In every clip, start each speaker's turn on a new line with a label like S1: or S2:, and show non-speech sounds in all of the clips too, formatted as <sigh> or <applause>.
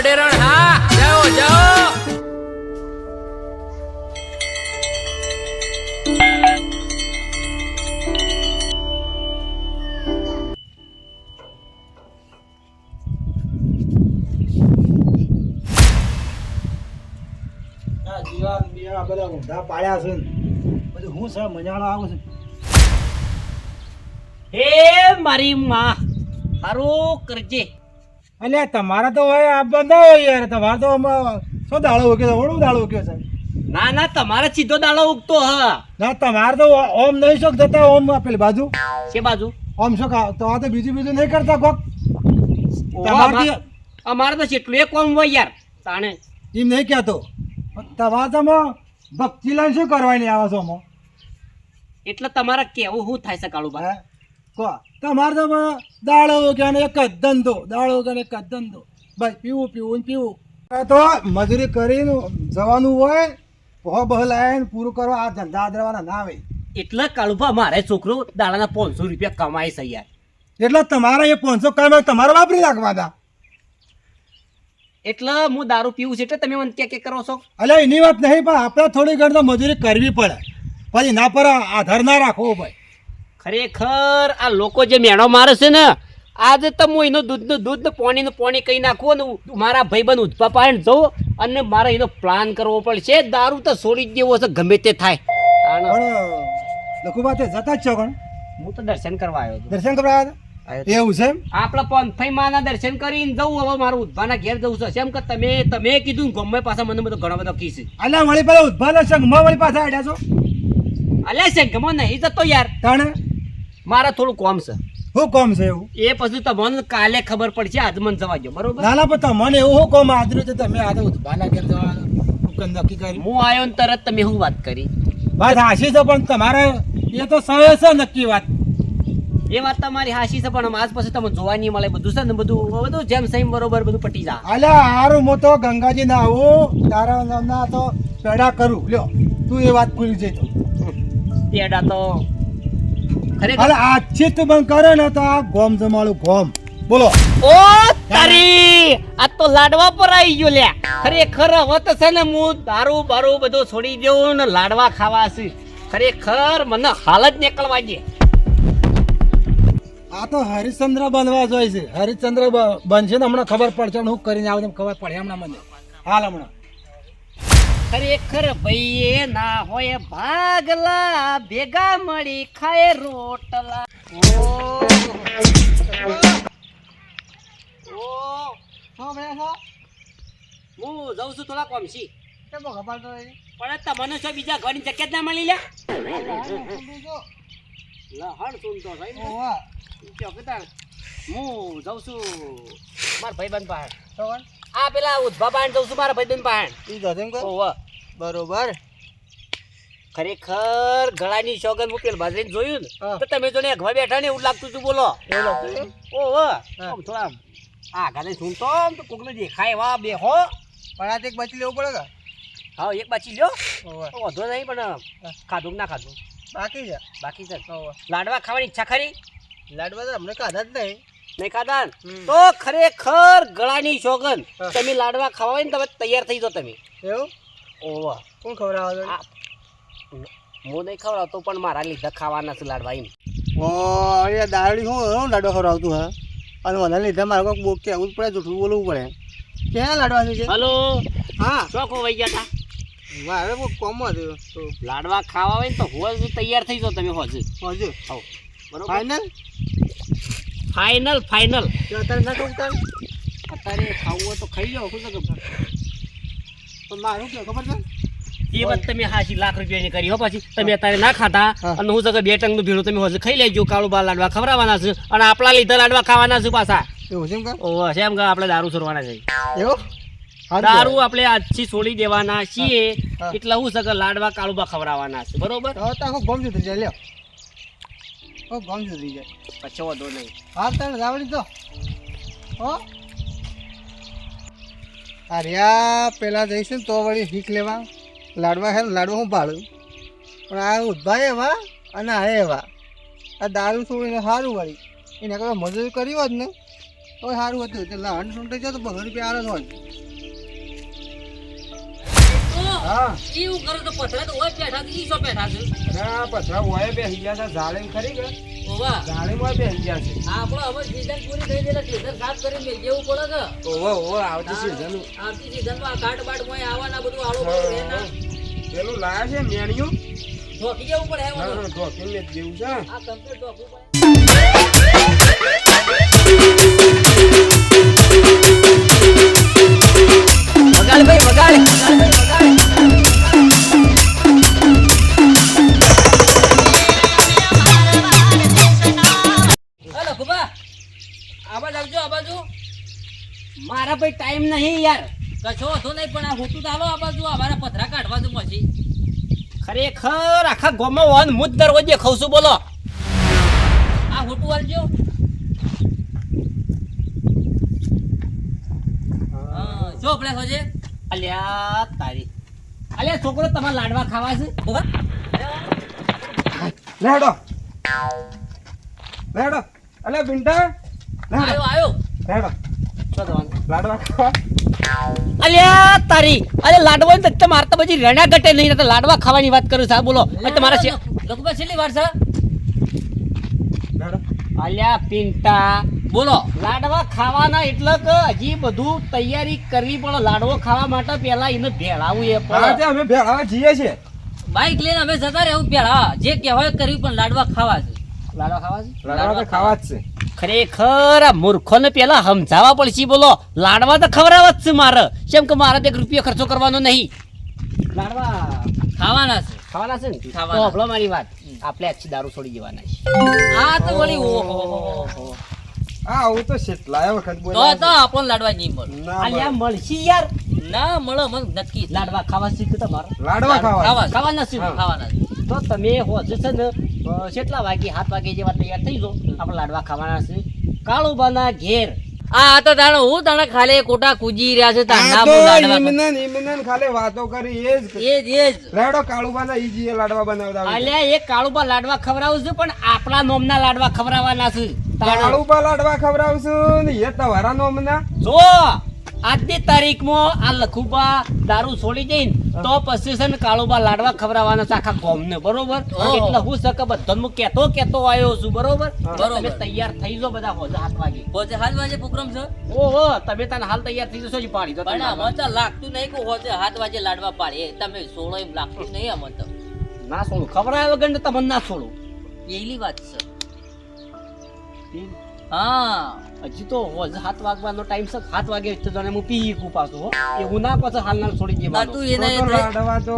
S1: અડેરણ હા જાઓ જાઓ.
S2: આ બધા ઊંધા પાડ્યા છે ને. બધું હું છે મજાનો આવું છું?
S3: હે મારી માં હારું કરજે.
S2: અલ્યા તમારા તો હોય આ બંધા હોય યાર. તમારે તો આમાં શું દાડો ઉગ્યો છે? ઓળું દાડો ઉગ્યો છે?
S3: ના ના તમારે સીધો દાડો ઉગતો હ.
S2: ના તમારે તો ઓમ નહીં શોખ જતા ઓમ પેલી બાજુ.
S3: છે બાજુ?
S2: ઓમ શોખ તો આ તો બીજું બીજું નહીં કરતા કોક. તમારથી
S3: અમારે તો જેટલું એક ઓમ હોય યાર તાણે.
S2: એમ નહીં કહેતો. તમારે તો ભક્તિ લાઈન શું કરવાની આવે છો
S3: એટલે તમારે કેવું શું થાય છે
S2: કાળુભાઈ? કહો તમારે તો દાળો વગેરે એક જ ધંધો દાળો કે એક જ ધંધો. બસ પીવું પીવું ને પીવું. તો મજૂરી કરીને જવાનું હોય બહો બહલાયન પૂરું કરવા આ ધંધા આદરવાના ના આવે
S3: એટલે કાળુભા મારે છોકરો દાડાના પાંચસો રૂપિયા કમાય છે યાર.
S2: એટલે તમારે એ પાંચસો કામ તમારે વાપરી દા
S3: એટલે હું દારૂ પીવું છે એટલે તમે મને ક્યાં કે કરો છો?
S2: એટલે એની વાત નહીં પણ આપણે થોડી ઘણી તો મજૂરી કરવી પડે. પછી ના પર આધાર ના રાખવો ભાઈ
S3: ખરેખર આ લોકો જે મેણો મારે છે ને આજે તો હું એનું દૂધનું દૂધ ને પોણી પાણી કહી નાખું અને મારા ભાઈબંધ ઉધપા પાડીને જવું અને મારે એનો પ્લાન કરવો પડશે. દારૂ તો છોડી જ દેવો છે ગમે તે થાય.
S2: લખુબા તે જતા જ છો કોણ?
S3: હું તો દર્શન કરવા આવ્યો
S2: દર્શન કરવા આવ્યો? એવું છે
S3: આપણા પંથઈ માના દર્શન કરીને જવું હવે મારું ઉદ્ભાના ઘેર જવું છે. કેમ કે તમે તમે કીધું ને ગમે પાછા મને બધો ઘણો બધો કીસ
S2: અલ્યા વળી પેલા ઉદ્ભાના સંઘમાં વળી પાછા આડ્યા છો?
S3: અલ્યા છે ગમો નહીં જતો યાર.
S2: તાણે?
S3: મારે થોડું કોમ છે.
S2: શું કોમ છે એવું?
S3: એ પછી તમને કાલે ખબર પડશે આજ મને જવા દો બરોબર?
S2: ના ના પણ તમને એવું શું કોમ આદર્યું છે તમે આ તો ઉદ્ભાના ઘેર જવાનું નક્કી કરી.
S3: હું આવ્યો ને તરત તમે શું વાત કરી?
S2: વાત હાશી છે પણ તમારે એ તો સવે છે નક્કી વાત.
S3: એ વાત તમારી હાશી છે પણ આજ પછી તમે જોવા નહીં મળે બધું છે ને બધું બધું જેમ સેમ બરોબર બધું પટી જા
S2: અલ્યા હારું હું તો ગંગાજી ના આવું તારા નામના તો પેડા કરું. લ્યો તું એ વાત ભૂલી જઈ તો.
S3: પેડા તો ખરેખર?
S2: આજથી તું બંધ કરે ને તો આ ગોમ જમાડું ગોમ. બોલો.
S3: ઓ તારી! આ તો લાડવા પર આવી ગયો લે ખરેખર હવે તો છે ને હું દારૂ બારૂ બધું છોડી દઉં ને લાડવા ખાવા છે. ખરેખર મને હાલ જ નીકળવા દે.
S2: આ તો હરિશ્ચંદ્ર બનવા જોઈએ છે. હરિશ્ચંદ્ર બનશે ને હમણાં ખબર પડશે હું કરીને આવું ખબર પડે હમણાં મને. હાલ હમણાં.
S3: ખરેખર ભાઈએ ના હોય ભાગલા ભેગા મળી ખાય રોટલા. ઓ હું જઉં છું થોડા કોમસી પણ તમને શું બીજા ઘરની જગ્યા ના મળી લે. લહણ સુનતો ભાઈ હું જઉં છું મારા ભાઈ બંધ પાસે આ પેલા ઉધભા પાણી જઉં છું મારા ભાઈબંધ પાસે ઓવા
S2: બરોબર.
S3: ખરેખર ગળાની સોગન હું પેલા બાજરીને જોયું ને તો તમે જો ને અગવા બેઠા ને એવું લાગતું હતું બોલો. ઓહો થોડા આ ગાને સુનતો આમ તો કોકને દેખાય એવા બે હો.
S2: પણ આ એક બચી લેવું પડે કે?
S3: હા એક બચી લ્યો. વાંધો નહીં પણ ખાધું ના ખાધું?
S2: બાકી છે?
S3: બાકી છે. લાડવા ખાવાની ઈચ્છા ખરી?
S2: લાડવા તો અમને ખાધા જ નહીં.
S3: નહીં ખાધા ને? તો ખરેખર ગળાની
S2: શોગન.
S3: તમે લાડવા ખાવા હોય ને તમે તૈયાર થઈ જાઓ તમે.
S2: એવું?
S3: ઓવા.
S2: કોણ ખવડાવો
S3: હું નહીં ખવડાવતો પણ મારા લીધા ખાવાના છે લાડવા એમ.
S2: ઓ એ દારૂડી હું હું લાડવા ખવડાવતું હા? અને મને લીધે મારે કોઈ બોક કે આવું પડે જૂઠું બોલવું પડે. ક્યાં લાડવા છે?
S3: હલો?
S2: હા.
S3: શું ખોવાઈ ગયા હતા
S2: મારે બહુ કોમ હતું. તો
S3: લાડવા ખાવા હોય ને તો હોજ તૈયાર થઈ જાઓ તમે હોજ.
S2: હોજ?
S3: આવો બરોબર?
S2: ફાઇનલ
S3: ફાઇનલ ફાઇનલ
S2: અત્યારે ના કહું તાર
S3: અત્યારે ખાવું હોય તો ખાઈ જાઓ શું ખબર?
S2: પણ મારું કે ખબર છે?
S3: એ વાત તમે હાજી લાખ રૂપિયાની કરી હો પછી. તમે અત્યારે ના ખાતા અને હું સગર બે ટંગનું ભીડું તમે હોજ ખાઈ લેજો કાળું બાર લાડવા ખવડાવવાના છે અને આપણા લીધા લાડવા ખાવાના છે પાછા.
S2: એવું છે એમ કે?
S3: ઓહો એમ કે આપણે દારૂ છોડવાના છે.
S2: એવું?
S3: દારૂ આપણે આજથી છોડી દેવાના છીએ. એટલે હું સગા લાડવા કાળુબા ખવડાવવાના છે. બરોબર?
S2: તો જાય લ્યો. ઓ ગમ સુધી જાય
S3: પછી વધો નહીં.
S2: હા તારે રાવડી તો. હો અરે પેલા જઈશું ને તો વળી શીખ લેવા. લાડવા હે લાડવા હું ભાડું પણ આ ઉદ્ભાઈ એવા અને આ એવા. આ દારૂ છોડીને સારું વળી. એને કોઈ મજૂરી કરી હોત ને તો સારું હતું. એટલે લહણ સૂંટાઈ જાય તો બસો રૂપિયા જ હોય. હા.
S1: એવું કરો તો પથરા તો હોય બેઠા ઈ શું બેઠા છે?
S2: ના પછા હોય બેસી ગયા છે ઝાડે ખરી કે?
S1: ઓવા.
S2: ઝાડે માં બેસી ગયા છે.
S1: આપણો હવે સીઝન પૂરી થઈ ગઈ એટલે સીઝન સાફ કરીને મેલ જેવું પડે કે
S2: આવતી સીઝન
S1: આવતી કાટ બાટ મોય આવવાના બધું આળો બધું ના
S2: પેલું લાયા છે મેણિયું?
S1: ઢોકી જવું પડે હે
S2: ઢોકીને જ જેવું છે.
S1: આ કમ્પ્લીટ ઢોકવું પડે
S3: નહીં યાર.
S1: કશો હતો નહીં પણ આ હોતું ચાલો આ બાજુ અમારા પથરા કાઢવા દઉં પછી.
S3: ખરેખર આખા ગામમાં વન મુદ દરવાજે ખાઉં છું બોલો.
S1: આ હોટું આલજો. હા. જો આપણે હોજે.
S3: અલ્યા તારી. અલ્યા છોકરો તમારે લાડવા ખાવા છે?
S2: લેડો. લેડો. અલે બિંટા
S1: લેડો. આયો.
S2: લેડો.
S3: શું થવાનું?
S2: લાડવા
S3: અલ્યા તારી. અરે લાડવા ને તો મારે પછી રેણા ઘટે નહીં તો લાડવા ખાવાની વાત કરું છું. બોલો. તમારા છે
S1: છેલ્લી વાર છે.
S3: અલ્યા પિંટા.
S1: બોલો.
S3: લાડવા ખાવાના એટલે કે હજી બધું તૈયારી કરવી પડે. લાડવો ખાવા માટે પેલા એને ભેળાવું એ
S2: હા
S3: પડે
S2: અમે ભેળાવા જઈએ છીએ.
S1: બાઈક લઈને અમે જતા રહેવું પેલા જે કહેવાય કરવી પણ લાડવા ખાવા છે.
S3: લાડવા ખાવા છે?
S2: લાડવા ખાવા જ છે.
S3: ખરેખર આ મૂર્ખોને પેલા સમજાવવા પડશે બોલો. લાડવા તો ખવડાવવા જ છે મારે. કેમ કે મારે તો એક રૂપિયો ખર્ચો કરવાનો નહીં. લાડવા
S1: ખાવાના છે.
S3: ખાવાના છે ને?
S1: ખાવાના.
S3: તો હભળો મારી વાત. આપણે આછી દારૂ છોડી દેવાના છે.
S1: આ તો વળી ઓહો
S2: હા હું તો કેટલાય વખત
S1: તો
S2: બોલ્યા
S1: તો આપણને લાડવા નહીં મળે.
S2: ના
S3: અલ્યા મળશે યાર.
S1: ના મળે મને નક્કી
S3: લાડવા ખાવા શીખ્યું તમારે?
S2: લાડવા ખાવા
S1: ખાવા.
S3: ખાવાના છે.
S1: ખાવાના
S3: તો તમે હો છે ને કેટલા વાગે સાત વાગે જેવા તૈયાર થઈ જો આપણે લાડવા ખાવાના છે. કાળુબાના ઘેર.
S1: આ તો તાણે હું તાણે ખાલી કોટા કૂજી રહ્યા છે તાણે
S2: આ
S1: ના
S2: તો
S1: હું લાડવા
S2: ઈમનન ઈમનન ખાલી વાતો કરી એ જ
S1: એ જ એ જ
S2: લેડો કાળુબાના ઈજી લાડવા બનાવતા.
S3: અલ્યા એ કાળુબા લાડવા ખવડાવું છું પણ આપણા નોમના લાડવા ખવડાવવાના છે.
S2: કાળુબા લાડવા ખવડાવશું ને એ તમારા નોમના.
S3: જો આજની તારીખમાં આ લખુબા દારૂ છોડી જઈને તો પછી છે ને કાળુબા લાડવા ખવડાવવાના છે આખા ગામને બરોબર? એટલે હું શકે બધાને હું કેતો કેતો આવ્યો છું બરોબર? તમે તૈયાર થઈ જો બધા હોજે હાથ વાગે.
S1: હોજે હાથ વાજે પ્રોગ્રામ છે?
S3: ઓહો તમે તને હાલ તૈયાર થઈ જશો પાડી દો
S1: પણ અમે તો લાગતું નહીં કે હોજે હાથ વાગે લાડવા પાડીએ. તમે સોળો એમ લાગતું નહીં અમે તો.
S3: ના છોડું ખવડાવ્યા વગર ને તમને ના છોડું
S1: એલી વાત છે. હા.
S3: હજી તો હોજ સાત વાગવાનો ટાઈમ છે સાત વાગે તો જાણે હું પી કુ પાછું હો. એવું ના પાછો હાલ ના છોડી
S1: ના તું એને
S2: લાડવા તો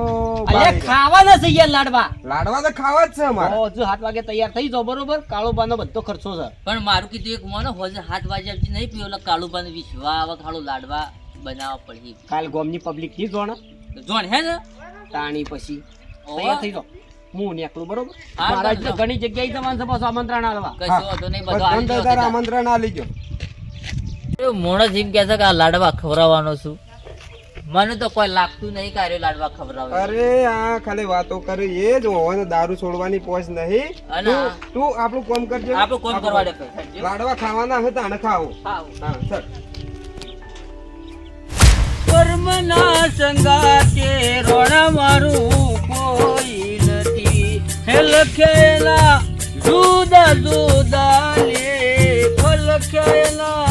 S3: અરે
S2: ખાવા
S3: ખાવાના છે યાર લાડવા.
S2: લાડવા તો ખાવા જ છે અમારે.
S3: હજુ સાત વાગે તૈયાર થઈ જાઓ બરોબર? કાળો બાનો બધો ખર્ચો છે.
S1: પણ મારું કીધું એક મને હોજ સાત વાગે આવતી નહીં પીવો બાનો વિશ્વા આવા ખાડું લાડવા બનાવવા પડી
S3: કાલ ગોમની પબ્લિકથી જોણ
S1: જોણ હે ને?
S3: તાણી પછી તૈયાર થઈ જાઓ. હું નીકળું બરોબર? મારા ઘણી જગ્યાએ જવાનું છે આમંત્રણ આલવા.
S1: કશો વાંધો નહીં બધો
S2: બધાને
S1: આવી
S2: તો
S1: જાઓ
S2: તારે
S1: કીધા.
S2: આમંત્રણ આ લીજો
S1: એ મોણસ એમ છે કે આ લાડવા ખવડાવવાનો છું. મને તો કોઈ લાગતું નહીં કે લાડવા ખવડાવે.
S2: અરે આ ખાલી વાતો કરે એ જ હોવાનો દારૂ છોડવાની પોચ નહીં.
S1: અને
S2: તું આપણું કોમ કરજે.
S1: આપણું કોમ કરવા દે
S2: લાડવા ખાવાના હતા અને ખાવો
S1: ખાવ
S2: હા સર
S3: કર્મના સંગાતે રોણા મારું કોઈ નથી હે લખેલા જુદા જુદા લેખ લખેલા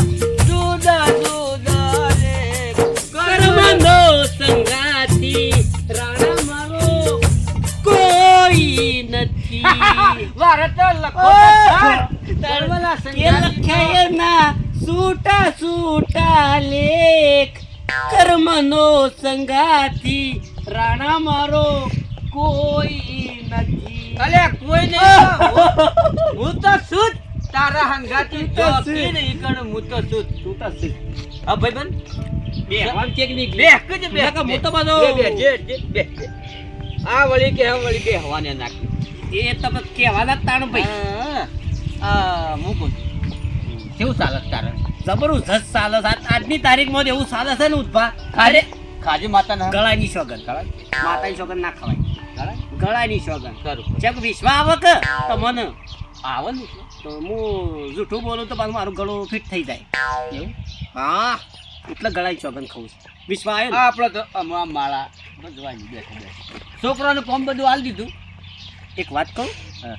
S3: જુદા જુદા લેખ કર્મનો સંગાતી રાણા મારો કોઈ નથી ભારત લખો લખાયેના સૂટા સૂટા લેખ કર્મનો સંગાથી રાણા મારો કોઈ નથી
S1: અલે કોઈ નહીં. <laughs> હું તો સુત તારા હંગાતી
S3: તો
S1: જો
S3: શું?
S1: હું તો સુત
S3: તું તો સુત
S1: આ ભાઈ બન
S3: બે. હવાન કેકની
S1: બે કજ બે
S3: કે હું તો બધો
S1: બે બે જે બે. આ વળી કે વળી બે હવાને નાખી.
S3: એ તમે કહેવાના જ તાણ ભાઈ.
S1: આ મુકુંદ કેવું ચાલે તારે?
S3: જબરજસ્ત ચાલે છે. આજ- આજની તારીખમાં તો એવું ચાલે છે ને ઉત્પા
S1: ખાજે ખાજે માતાના.
S3: ગળાની સોગન માતાની સોગન ના ખવાય.
S1: ખરા?
S3: ગળાની સોગન જેમ વિશ્વા તો કે તમને આવે ને તો હું જૂઠું બોલું તો પાછું મારું ગળું ફિટ થઈ જાય.
S1: એવું?
S3: હા. એટલે ગળાની ચોગન ખાઉં છું. વિશ્વા આવ્યો
S1: આપણે તો આમ માળા બધવાની બેઠો બેઠો. છોકરાને કોમ બધું હાલ દીધું?
S3: એક વાત કહું?
S1: હા.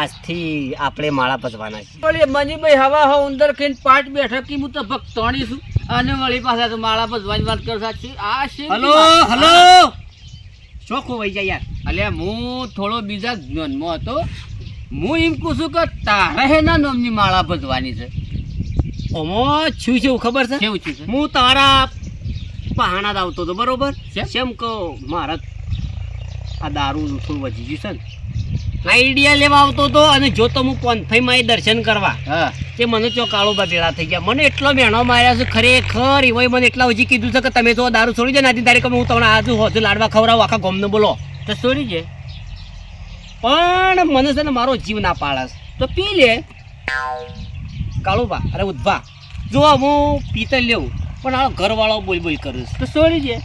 S3: આજથી આપણે માળા પજવાના છે
S1: વળી મનીભાઈ હવા હવા ઉંદર ખાઈને પાટ બેઠકી કે હું તો ભક્તોણી છું. અને વળી પાછા તો માળા પજવાની વાત કરું સાચી આ છે
S3: હલો હલો! ચોખ્ખું વહી જાય યાર.
S1: અલ્યા હું થોડો બીજા જ્ઞાનમાં હતો. હું એમ કહું છું કે તારે હેના નામની માળા ભજવાની છે.
S3: ઓમો છું છે ખબર છે?
S1: કેવું છે
S3: હું તારા પહાણા જ આવતો હતો બરોબર?
S1: કેમ?
S3: કહો મારા આ દારૂ થોડું વધી ગયું છે ને. આઈડિયા લેવા આવતો હતો અને જો તો હું પોનફઈમાં એ દર્શન કરવા.
S1: હા.
S3: તે મને ચો કાળુબા ભેળા થઈ ગયા. મને એટલો મેણો માર્યા છે ખરેખર એવો મને એટલા હજી કીધું છે કે તમે તો દારૂ છોડી દે ને આજની તારીખે હું તમને આજુ હોજુ લાડવા ખવડાવું આખા ગોમને બોલો.
S1: તો છોડી છે
S3: પણ મને છે ને મારો જીવ ના પાડસ તો પી લે. કાળુભા અરે ઉદ્ભા જો હું પીતર લેવું પણ આ ઘરવાળો બોલ બોલ કરું
S1: તો છોડી છે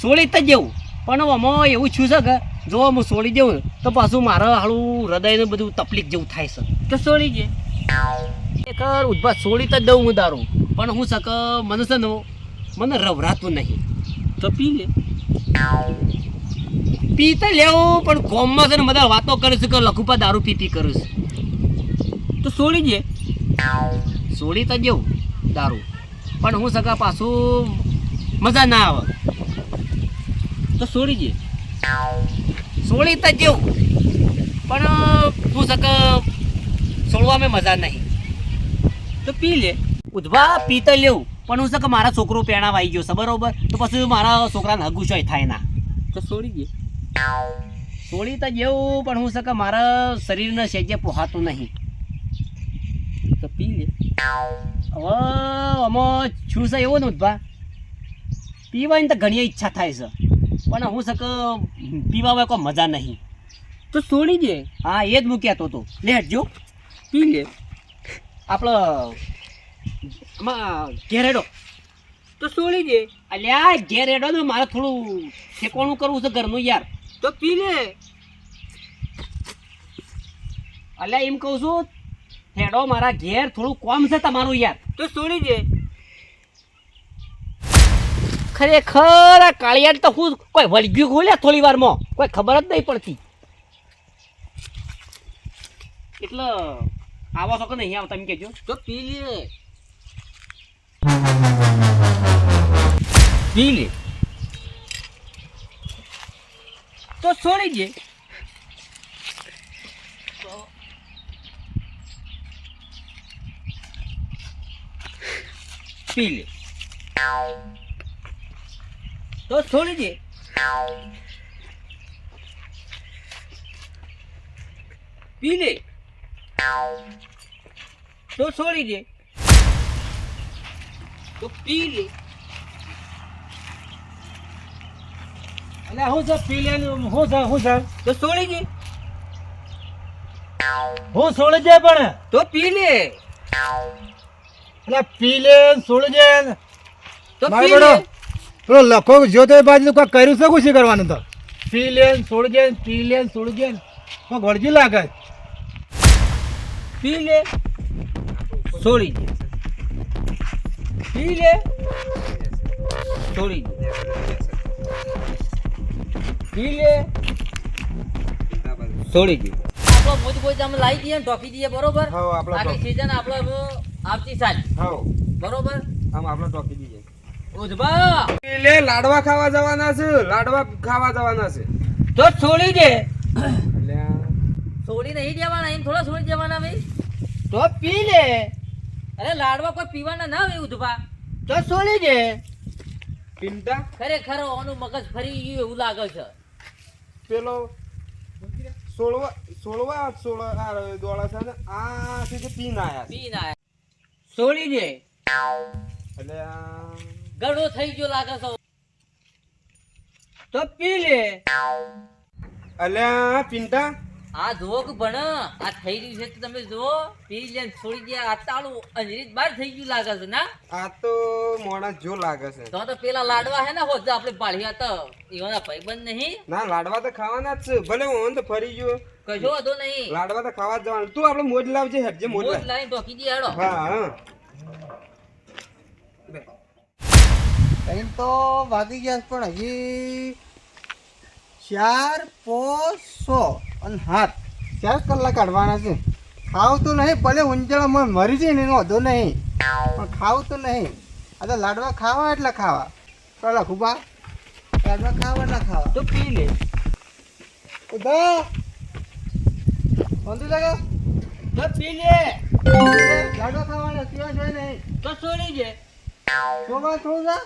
S3: છોડી તો જવું પણ આમાં એવું છું છે કે જો હું છોડી દઉં તો પાછું મારા હાળું હૃદયને બધું તકલીફ જેવું થાય છે.
S1: તો છોડી છે
S3: ખરેખર ઉદ્ભા સોળી તો દઉં હું દારૂ પણ હું સક મને છે મને રવરાતું નહીં.
S1: તો પી લે.
S3: પી તો લેવું, પણ ગોમમાં છે ને બધા વાતો કરે છે કે લખુપા દારૂ પી પી કરું
S1: તો છોડી છે
S3: સોળી તો જવું દારૂ. પણ હું સકા પાછું મજા ના આવે.
S1: તો છોડી છે
S3: સોળી તો જવું પણ હું સક સોળવામાં મજા નહીં.
S1: તો પી લે.
S3: ઉધવા પીતર લેવું. પણ હું છે કે મારા છોકરો પેણાવા આવી ગયો છે બરોબર? તો પછી મારા છોકરાને હગુશોય થાય ના.
S1: તો છોડી છે
S3: છોડી તો જેવું પણ હું છે કે મારા શરીરને સેજે પોહાતું નહીં.
S1: તો પી લે.
S3: હવે આમાં છું છે એવું ને ઉધવા? પીવાની તો ઘણી ઈચ્છા થાય છે. પણ હું શક પીવા પીવામાં કોઈ મજા નહીં.
S1: તો છોડી દે.
S3: હા એ જ મૂક્યા તો તો લે હટજો.
S1: પી લે
S3: આપણો ઘેરેડો
S1: તો સોળી દે.
S3: અલ્યા ઘેરેડો ને મારે થોડું ઠેકોણું કરવું છે ઘરનું યાર.
S1: તો પી લે
S3: અલ્યા, એમ કહું છું, હેડો, મારા ઘેર થોડું કોમ છે તમારું યાર.
S1: તો સોળી દે.
S3: ખરેખર આ કાળિયાર તો હું કોઈ વળગ્યું ખોલ્યા થોડી વારમાં? કોઈ ખબર જ નહીં પડતી. એટલે આવો છો કે નહીં? આવતા એમ કેજો
S1: તો પી લે. પી લે. તો છોડી દે. પી લે. તો છોડી દે. પી લે. તો છોડી દે. તો પી લે.
S2: એટલે હું છે પી લે હું છે હું છે?
S1: તો છોડી દે.
S2: હું છોડી દે પણ.
S1: તો પી લે.
S2: એટલે પી લે છોડી દે
S1: તો પી લે.
S2: પેલો લખો જો તો બાજુ કોઈ કર્યું છે શું કરવાનું તો? પી લે છોડી દે પી લે છોડી દે ગળજી લાગે.
S1: પી લે છોડી દે. પી લે છોડી દે. પી લે છોડી દે. આપણો મોજ કોઈ તમે લાવી દઈએ ને ઢોકી દઈએ બરોબર?
S2: બાકી આપણે
S1: આખી સીઝન આપણે આવતી સાલ બરોબર?
S2: આમ આપણે ટોકી દઈએ.
S1: ઉધબા
S2: પી લે લાડવા ખાવા જવાના છે લાડવા ખાવા જવાના છે.
S1: તો છોડી દે.
S2: એટલે
S1: છોડી નહીં દેવાના એમ થોડા છોડી દેવાના ભાઈ. તો પી લે. અરે લાડવા કોઈ પીવાના ના હોય ઉધબા તો છોડી દે
S2: પિંટા
S1: ખરેખર ઓનું મગજ ફરી ગયું એવું લાગે છે.
S2: પેલો સોળવા સોળવા સોળવા આ દોડા છે આ તે પીન આયા
S1: ના છોડી દે
S2: એટલે
S1: ગળો થઈ ગયો લાગે છે. તો પી લે.
S2: અલ્યા પિંટા
S1: આ જુઓ કે ભણ આ થઈ રહ્યું છે તો તમે જુઓ પી લે છોડી દે આ તાળું અંજરીત બહાર થઈ ગયું લાગે છે ના?
S4: આ તો મોણા જો લાગે છે.
S1: તો તો પેલા લાડવા હે ને હોજ આપણે પાળ્યા તો ઈવાના ભાઈબંધ નહીં?
S4: ના લાડવા તો ખાવાના જ છે ભલે હું તો ફરી ગયો.
S1: કશો હતો નહીં.
S4: લાડવા તો ખાવા જ જવાનું. તું આપણે મોજ લાવજે હેડજે મોજ
S1: મોજ
S4: લાવ.
S1: લાઈન ઢોકી દે હેડો.
S4: હા હા.
S5: તો વાગી ગયા પણ હજી ચાર પોસો અને હાથ. ચાર કલાક કાઢવાના છે. ખાવું તો નહીં ભલે ઊંચાળામાં મરી જાય ને એનો વધો નહીં. પણ ખાવું તો નહીં. આ તો લાડવા ખાવા એટલે ખાવા. ચાલો ખુબા. લાડવા ખાવા ના ખાવા.
S1: તો પી લે.
S5: ઉધા બંધુ લાગો?
S1: તો પી લે.
S5: લાડવા ખાવાના સિવાય જોઈએ નહીં.
S1: તો છોડી દે.
S5: શોભા શું છે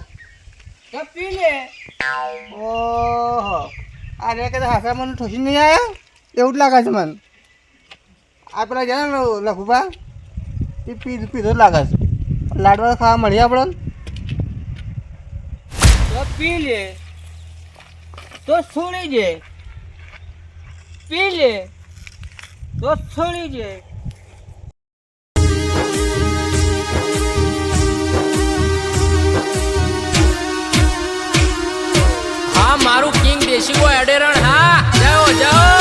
S1: તો પી લે.
S5: ઓહો. આ રે કદાચ હાસા મને ઠોસી નહીં આવ્યા એવું જ લાગે છે મને. આ પેલા જાય ને લખુભા, એ પીધું પીધું જ લાગે છે. લાડવા ખાવા મળીએ આપણે
S1: પી લે. તો છોડી દે. પી લે. તો છોડી દે.
S6: દેશી ગો એડેરણ હા જાઓ જાઓ.